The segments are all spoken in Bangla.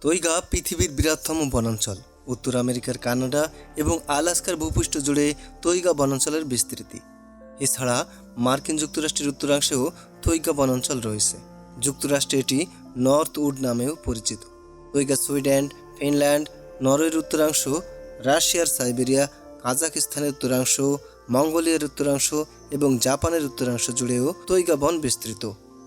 তৈগা পৃথিবীর বৃহত্তম বনাঞ্চল, উত্তর আমেরিকার কানাডা এবং আলাস্কার ভূপৃষ্ঠ জুড়ে তৈগা বনাঞ্চলের বিস্তৃতি। এছাড়া মার্কিন যুক্তরাষ্ট্রের উত্তরাংশেও তৈগা বনাঞ্চল রয়েছে। যুক্তরাষ্ট্রে এটি নর্থ উড নামেও পরিচিত। তৈগা সুইডেন, ফিনল্যান্ড, নরওয়ের উত্তরাংশ, রাশিয়ার সাইবেরিয়া কাজাকিস্তানের উত্তরাংশ, মঙ্গোলিয়ার উত্তরাংশ এবং জাপানের উত্তরাংশ জুড়েও তৈগা বন বিস্তৃত।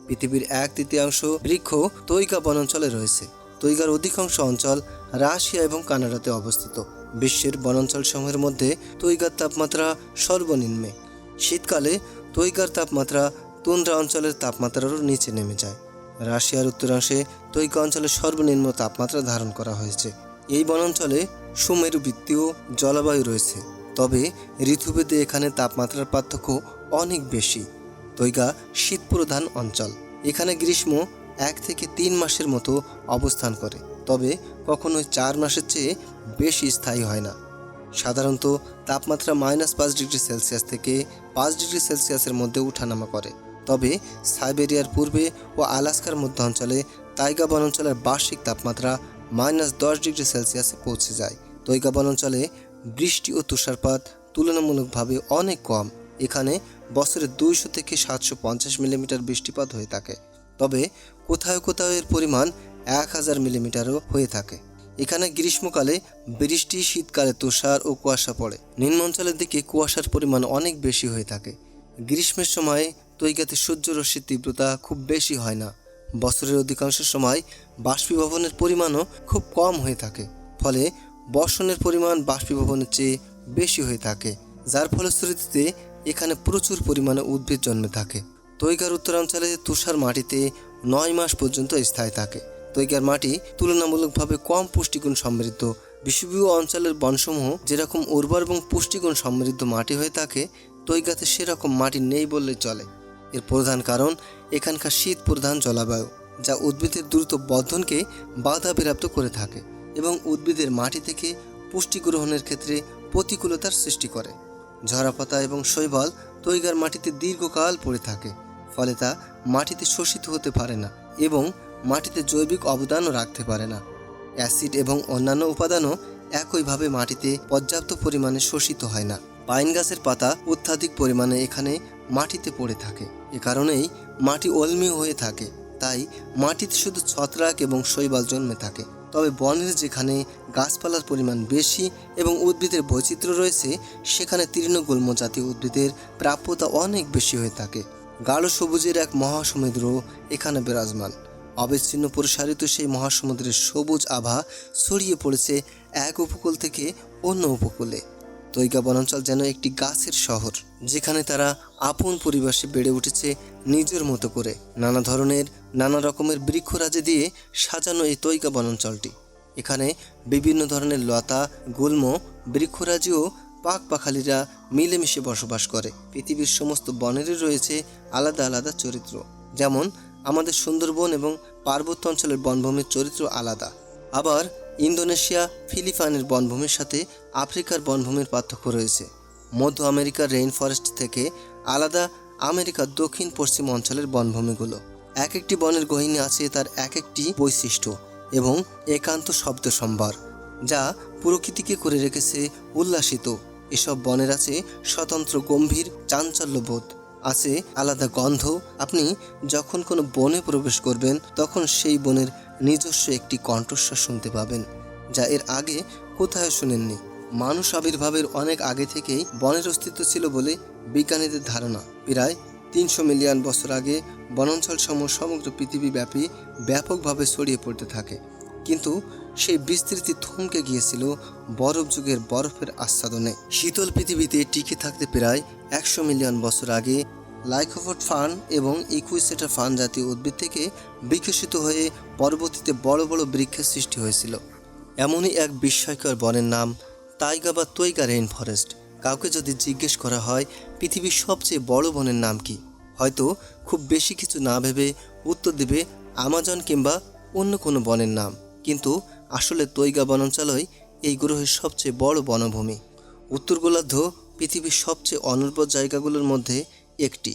পৃথিবীর এক তৃতীয়াংশ বৃক্ষ তৈগা বনাঞ্চলে রয়েছে। তৈগার অধিকাংশ অঞ্চল রাশিয়া এবং কানাডাতে অবস্থিত। বিশ্বের বনাঞ্চল বনাঞ্চলসমূহের মধ্যে তৈগার তাপমাত্রা সর্বনিম্নে। শীতকালে তৈগার তাপমাত্রা তুন্দ্রা অঞ্চলের তাপমাত্রারও নিচে নেমে যায়। রাশিয়ার উত্তরাংশে তৈগা অঞ্চলে সর্বনিম্ন তাপমাত্রা ধারণ করা হয়েছে। এই বনাঞ্চলে সুমেরু বৃত্তীয় জলবায়ু রয়েছে। তবে ঋতুভেদে এখানে তাপমাত্রার পার্থক্য অনেক বেশি। তৈগা শীতপ্রধান অঞ্চল। এখানে গ্রীষ্ম এক থেকে তিন মাসের মতো অবস্থান করে। তবে কখনোই চার মাসের চেয়ে বেশি স্থায়ী হয় না। সাধারণত তাপমাত্রা মাইনাস পাঁচ ডিগ্রি সেলসিয়াস থেকে পাঁচ ডিগ্রি সেলসিয়াসের মধ্যে উঠানামা করে। তবে সাইবেরিয়ার পূর্বে ও আলাস্কার মধ্য অঞ্চলে তাইগা বনাঞ্চলের বার্ষিক তাপমাত্রা মাইনাস দশ ডিগ্রি সেলসিয়াসে পৌঁছে যায়। তৈগা বনাঞ্চলে বৃষ্টি ও তুষারপাত তুলনামূলকভাবে অনেক কম। এখানে বছরে দুইশো থেকে সাতশো পঞ্চাশ মিলিমিটার বৃষ্টিপাত হয়ে থাকে। তবে কোথাও কোথাও এর পরিমাণ এক হাজার মিলিমিটারও হয়ে থাকে। এখানে গ্রীষ্মকালে বৃষ্টি, শীতকালে তুষার ও কুয়াশা পড়ে। নিম্ন অঞ্চলের দিকে কুয়াশার পরিমাণ অনেক বেশি হয়ে থাকে। গ্রীষ্মের সময় তৈগাতে সূর্যরশ্মির তীব্রতা খুব বেশি হয় না। বছরের অধিকাংশ সময় বাষ্পীভবনের পরিমাণও খুব কম হয়ে থাকে। ফলে বর্ষণের পরিমাণ বাষ্পীভবনের চেয়ে বেশি হয়ে থাকে। যার ফলশ্রুতিতে এখানে প্রচুর পরিমাণে উদ্ভিদ জন্মে থাকে। তৈগার উত্তরাঞ্চলে তুষার মাটিতে নয় মাস পর্যন্ত স্থায়ী থাকে। তৈকার মাটি তুলনামূলকভাবে কম পুষ্টিগুণ সমৃদ্ধ। বিষুবীয় অঞ্চলের বনসমূহ যেরকম উর্বর এবং পুষ্টিগুণ সমৃদ্ধ মাটি হয়ে থাকে, তৈগাতে সেরকম মাটি নেই বললে চলে। এর প্রধান কারণ এখানকার শীত প্রধান জলবায়ু, যা উদ্ভিদের দ্রুত বর্ধনকে বাধা বিরাপ্ত করে থাকে এবং উদ্ভিদের মাটি থেকে পুষ্টি গ্রহণের ক্ষেত্রে প্রতিকূলতার সৃষ্টি করে। ঝরাপাতা এবং শৈবাল তৈগার মাটিতে দীর্ঘকাল পড়ে থাকে। ফলে তা মাটিতে শোষিত হতে পারে না এবং মাটিতে জৈবিক অবদানও রাখতে পারে না। অ্যাসিড এবং অন্যান্য উপাদানও একইভাবে মাটিতে পর্যাপ্ত পরিমাণে শোষিত হয় না। পাইন গাছের পাতা অত্যাধিক পরিমাণে এখানে মাটিতে পড়ে থাকে। এ কারণেই মাটি অলমীয় হয়ে থাকে। তাই মাটিতে শুধু ছত্রাক এবং শৈবাল জন্মে থাকে। তবে বনের যেখানে গাছপালার পরিমাণ বেশি এবং উদ্ভিদের বৈচিত্র্য রয়েছে, সেখানে তৃণগুল্ম জাতীয় উদ্ভিদের প্রাপ্যতা অনেক বেশি হয়ে থাকে। গাঢ় সবুজের এক মহাসমুদ্র এখানে বিরাজমান। অবিচ্ছিন্ন প্রসারিত সেই মহাসমুদ্রের সবুজ আভা ছড়িয়ে পড়েছে এক উপকূল থেকে অন্য উপকূলে। তৈগা বনাঞ্চল যেন একটি গাছের শহর, যেখানে তারা আপন পরিবেশে বেড়ে উঠেছে নিজের মতো করে। নানা ধরনের, নানা রকমের বৃক্ষরাজি দিয়ে সাজানো এই তৈগা বনাঞ্চলটি। এখানে বিভিন্ন ধরনের লতা, গুল্ম বৃক্ষরাজি ও পাক পাখালিরা মিলেমিশে বসবাস করে। পৃথিবীর সমস্ত বনেরই রয়েছে আলাদা আলাদা চরিত্র। যেমন, আমাদের সুন্দরবন এবং পার্বত্য অঞ্চলের বনভূমির চরিত্র আলাদা। আবার, ইন্দোনেশিয়া, ফিলিপাইনের বনভূমির সাথে আফ্রিকার বনভূমির পার্থক্য রয়েছে। মধ্য আমেরিকার রেইন ফরেস্ট থেকে আলাদা আমেরিকার দক্ষিণ পশ্চিম অঞ্চলের বনভূমিগুলো। এক একটি বনের গহিনী আছে তার এক একটি বৈশিষ্ট্য এবং একান্ত শব্দ সম্ভার যা প্রকৃতিকে করে রেখেছে উল্লাসিত এসব বনের আছে স্বতন্ত্র গম্ভীর চাঞ্চল্যবোধ। আছে আলাদা গন্ধ। আপনি যখন কোনো বনে প্রবেশ করবেন, তখন সেই বনের নিজস্ব একটি কণ্ঠস্বর শুনতে পাবেন, যা এর আগে কোথায় শুনেননি। মানুষ আবির্ভাবের অনেক আগে থেকেই বনের অস্তিত্ব ছিল বলে বিজ্ঞানীদের ধারণা। প্রায় তিনশো মিলিয়ন বছর আগে বনাঞ্চল সমূহ সমগ্র পৃথিবীব্যাপী ব্যাপকভাবে ছড়িয়ে পড়তে থাকে। কিন্তু সেই বিস্তৃতি থমকে গিয়েছিল বরফ যুগের বরফের আচ্ছাদনে শীতল পৃথিবীতে টিকে থাকতে প্রায় একশো মিলিয়ন বছর আগে লাইকোফোট ফান এবং ইকুইসেটা ফান জাতীয় উদ্ভিদ থেকে বিকশিত হয়ে পরবর্তীতে বড় বড় বৃক্ষের সৃষ্টি হয়েছিল। এমনই এক বিস্ময়কর বনের নাম, তাইগা বা তৈগা রেইন ফরেস্ট। কাউকে যদি জিজ্ঞেস করা হয়, পৃথিবীর সবচেয়ে বড় বনের নাম কি? হয়তো খুব বেশি কিছু না ভেবে উত্তর দেবে আমাজন কিংবা অন্য কোনো বনের নাম। কিন্তু আসলে তৈগা বনাঞ্চলই এই গ্রহের সবচেয়ে বড় বনভূমি। উত্তর গোলার্ধ পৃথিবীর সবচেয়ে অনুর্বর জায়গাগুলোর মধ্যে একটি।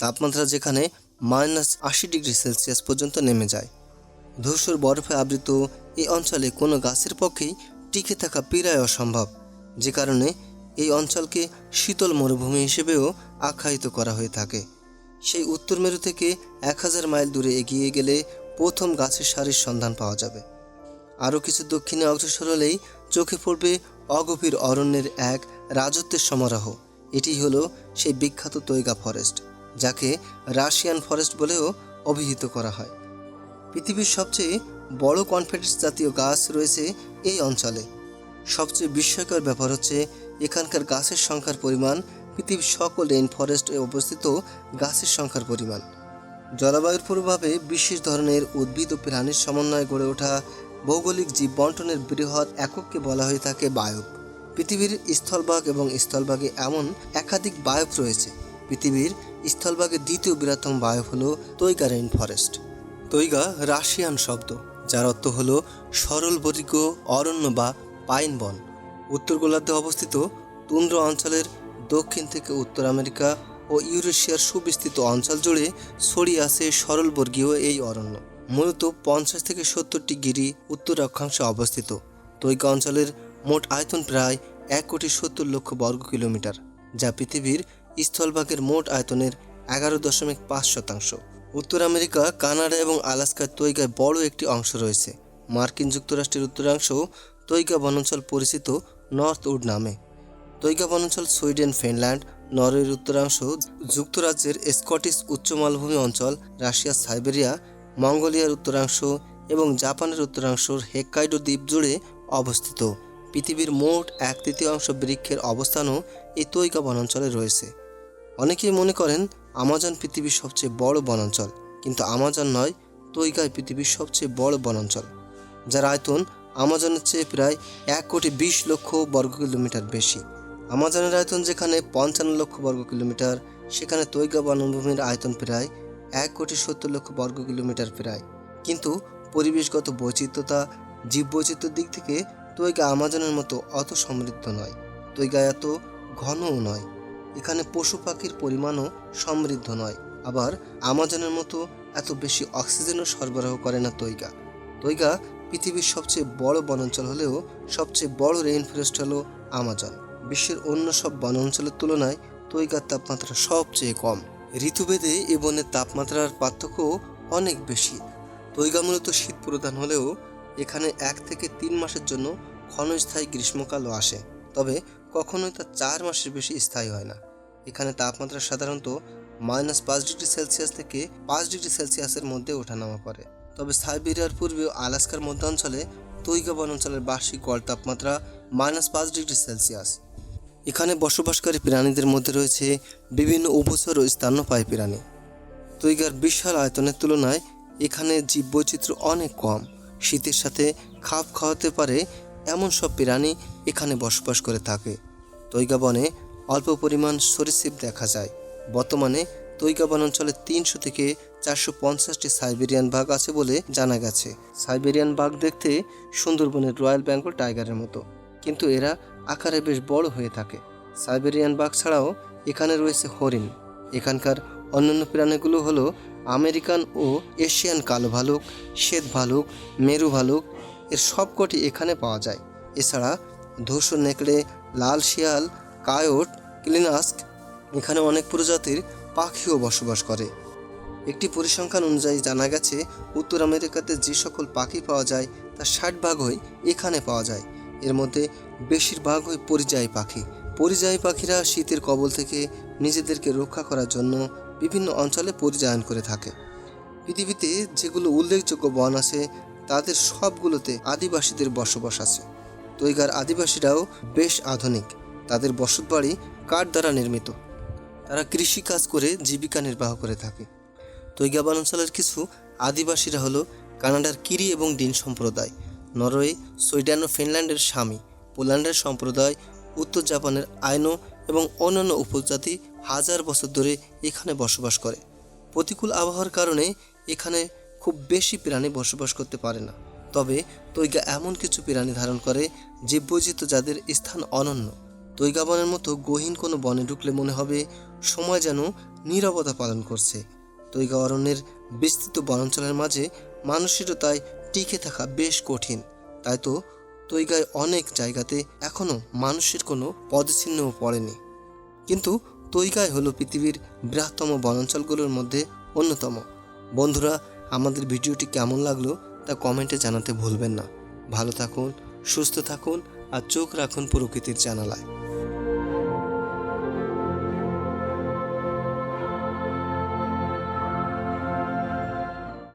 তাপমাত্রা যেখানে মাইনাস আশি ডিগ্রি সেলসিয়াস পর্যন্ত নেমে যায়। ধূসর বরফে আবৃত এই অঞ্চলে কোনো গাছের পক্ষেই টিকে থাকা প্রায় অসম্ভব, যে কারণে এই অঞ্চলকে শীতল মরুভূমি হিসেবেও আখ্যায়িত করা হয়ে থাকে। সেই উত্তর মেরু থেকে এক হাজার মাইল দূরে এগিয়ে গেলে প্রথম গাছের সারির সন্ধান পাওয়া যাবে। আরও কিছু দক্ষিণে অগ্রসর হলেই চোখে পড়বে অগভীর অরণ্যের এক রাজত্বের সমারোহ। এটি হলো সেই বিখ্যাত তৈগা ফরেস্ট, যাকে রাশিয়ান ফরেস্ট বলেও অভিহিত করা হয়। পৃথিবীর সবচেয়ে বড় কনফিডেন্স জাতীয় গাছ রয়েছে এই অঞ্চলে। সবচেয়ে বিস্ময়কর ব্যাপার হচ্ছে, এখানকার গাছের সংখ্যার পরিমাণ পৃথিবীর সকল রেইন ফরেস্টে অবস্থিত গাছের সংখ্যার পরিমাণ। জলবায়ুর প্রভাবে বিশেষ ধরনের উদ্ভিদ ও প্রাণীর সমন্বয়ে গড়ে ওঠা ভৌগোলিক জীব বন্টনের বৃহৎ একককে বলা হয়ে থাকে বায়ুপ পৃথিবীর স্থলভাগ এবং স্থলভাগে এমন একাধিক বায়ুপ রয়েছে। পৃথিবীর স্থলভাগের দ্বিতীয় বৃহত্তম বায়ুপ হল taiga rain forest. Taiga Russian শব্দ, যার অর্থ হল সরল বর্গ অরণ্য বা পাইন বন। উত্তর গোলার্ধে অবস্থিত তুন্দ্র অঞ্চলের দক্ষিণ থেকে উত্তর আমেরিকা ও ইউরেশিয়ার সুবিস্তৃত অঞ্চল জুড়ে ছড়িয়ে আছে সরলবর্গীয় এই অরণ্য। মূলত পঞ্চাশ থেকে সত্তরটি গিরি উত্তর অক্ষাংশে অবস্থিত। তৈগা অঞ্চলের মোট আয়তন প্রায় এক কোটি সত্তর লক্ষ বর্গ কিলোমিটার, যা পৃথিবীর স্থলভাগের মোট আয়তনের এগারো দশমিক পাঁচ শতাংশ। উত্তর আমেরিকা, কানাডা এবং আলাস্কার তৈগায় বড় একটি অংশ রয়েছে। মার্কিন যুক্তরাষ্ট্রের উত্তরাংশ তৈগা বনাঞ্চল পরিচিত নর্থ উড নামে। তৈগা বনাঞ্চল সুইডেন, ফিনল্যান্ড, নরওয়ের উত্তরাংশ যুক্তরাজ্যের স্কটিশ উচ্চ মালভূমি অঞ্চল রাশিয়ার সাইবেরিয়া মঙ্গোলিয়ার উত্তরাংশ এবং জাপানের উত্তরাংশর হেক্কাইডো দ্বীপ জুড়ে অবস্থিত। পৃথিবীর মোট এক তৃতীয়াংশ বৃক্ষের অবস্থানও এই তৈকা বনাঞ্চলে রয়েছে। অনেকেই মনে করেন, আমাজন পৃথিবীর সবচেয়ে বড় বনাঞ্চল, কিন্তু আমাজন নয় তৈগায় পৃথিবীর সবচেয়ে বড় বনাঞ্চল, যার আয়তন আমাজনের চেয়ে প্রায় এক কোটি বিশ লক্ষ বর্গ কিলোমিটার বেশি। আমাজনের আয়তন যেখানে পঞ্চান্ন লক্ষ বর্গ কিলোমিটার, সেখানে তৈগা বনভূমির আয়তন প্রায় এক কোটি সত্তর লক্ষ বর্গ কিলোমিটার প্রায়। কিন্তু পরিবেশগত বৈচিত্র্যতা, জীববৈচিত্র্যের দিক থেকে তৈগা আমাজনের মতো অত সমৃদ্ধ নয়। তৈগা এত ঘনও নয়। এখানে পশু পাখির পরিমাণও সমৃদ্ধ নয়। আবার আমাজনের মতো এত বেশি অক্সিজেনও সরবরাহ করে না তৈগা। তৈগা পৃথিবীর সবচেয়ে বড় বনাঞ্চল হলেও সবচেয়ে বড় রেইন ফরেস্ট হলো আমাজন। বিশ্বের অন্য সব বনাঞ্চলের তুলনায় তৈগার তাপমাত্রা সবচেয়ে কম। ঋতুভেদে এ বনের তাপমাত্রার পার্থক্য অনেক বেশি। তৈগা মূলত শীত প্রধান হলেও এখানে এক থেকে তিন মাসের জন্য ক্ষণস্থায়ী গ্রীষ্মকালও আসে, তবে কখনোই তা চার মাসের বেশি স্থায়ী হয় না। এখানে তাপমাত্রা সাধারণত মাইনাস পাঁচ ডিগ্রি সেলসিয়াস থেকে পাঁচ ডিগ্রি সেলসিয়াসের মধ্যে ওঠানামা করে। তবে সাইবেরিয়ার পূর্বে আলাস্কার মধ্যাঞ্চলে তৈগা বনাঞ্চলের বার্ষিক গড় তাপমাত্রা মাইনাস পাঁচ ডিগ্রি সেলসিয়াস। এখানে বসবাসকারী প্রাণীদের মধ্যে রয়েছে বিভিন্ন উভচর ও স্তন্যপায়ী প্রাণী। তৈগার বিশাল আয়তনের তুলনায় এখানে জীববৈচিত্র্য অনেক কম। শীতের সাথে খাপ খাওয়াতে পারে এমন সব প্রাণী এখানে বসবাস করে থাকে। তৈগা বনে অল্প পরিমাণ সরীসৃপ দেখা যায়। বর্তমানে তৈগা বনাঞ্চলে তিনশো থেকে চারশো পঞ্চাশটি সাইবেরিয়ান বাঘ আছে বলে জানা গেছে। সাইবেরিয়ান বাঘ দেখতে সুন্দরবনের রয়্যাল বেঙ্গল টাইগারের মতো। কিন্তু এরা আকারে বেশ বড় হয়ে থাকে। সাইবেরিয়ান বাঘ ছাড়াও এখানে রয়েছে হরিণ। এখানকার অন্যান্য প্রাণীগুলো হলো আমেরিকান ও এশিয়ান কালো ভালুক, শ্বেত ভালুক, মেরু ভালুক, এর সবকটি এখানে পাওয়া যায়। এছাড়া ধূসর নেকড়ে, লাল শিয়াল, কায়োট, ক্লিনাস্ক এখানে অনেক প্রজাতির পাখিও বসবাস করে। একটি পরিসংখ্যান অনুযায়ী জানা গেছে, উত্তর আমেরিকাতে যে সকল পাখি পাওয়া যায়, তার ষাট ভাগই এখানে পাওয়া যায়। এর মধ্যে বেশিরভাগ বেশিরভাগই পরিযায়ী পাখি। পরিযায়ী পাখিরা শীতের কবল থেকে নিজেদেরকে রক্ষা করার জন্য বিভিন্ন অঞ্চলে পরিযায়ন করে থাকে। পৃথিবীতে যেগুলো উল্লেখযোগ্য বন আছে, তাদের সবগুলোতে আদিবাসীদের বসবাস আছে। তৈগার আদিবাসীরাও বেশ আধুনিক। তাদের বসতবাড়ি কাঠ দ্বারা নির্মিত। তারা কৃষি কাজ করে জীবিকা নির্বাহ করে থাকে। তৈগা বনাঞ্চলের কিছু আদিবাসীরা হলো কানাডার কিরি এবং ডিন সম্প্রদায়। নরওয়ে, সুইডেন ও ফিনল্যান্ডের স্বামী। পোল্যান্ডের সম্প্রদায়, উত্তর জাপানের আইনো এবং অন্যান্য উপজাতি হাজার বছর ধরে এখানে বসবাস করে। প্রতিকূল আবহাওয়ার কারণে এখানে খুব বেশি প্রাণী বসবাস করতে পারে না। তবে তৈগা এমন কিছু প্রাণী ধারণ করে জীববৈচিত্র্য যাদের স্থান অনন্য। তৈগা বনের মতো গহীন কোনো বনে ঢুকলে মনে হবে সময় যেন নীরবতা পালন করছে। তৈগা অরণ্যের বিস্তৃত বনাঞ্চলের মাঝে মানুষেরও তাই টিকে থাকা বেশ কঠিন। তাই তো তৈগায় অনেক জায়গাতে এখনও মানুষের কোনো পদচিহ্নও পড়েনি। কিন্তু তৈগায় হলো পৃথিবীর বৃহত্তম বনাঞ্চলগুলোর মধ্যে অন্যতম। বন্ধুরা, আমাদের ভিডিওটি কেমন লাগল তা কমেন্টে জানাতে ভুলবেন না। ভালো থাকুন, সুস্থ থাকুন আর চোখ রাখুন প্রকৃতির জানালায়।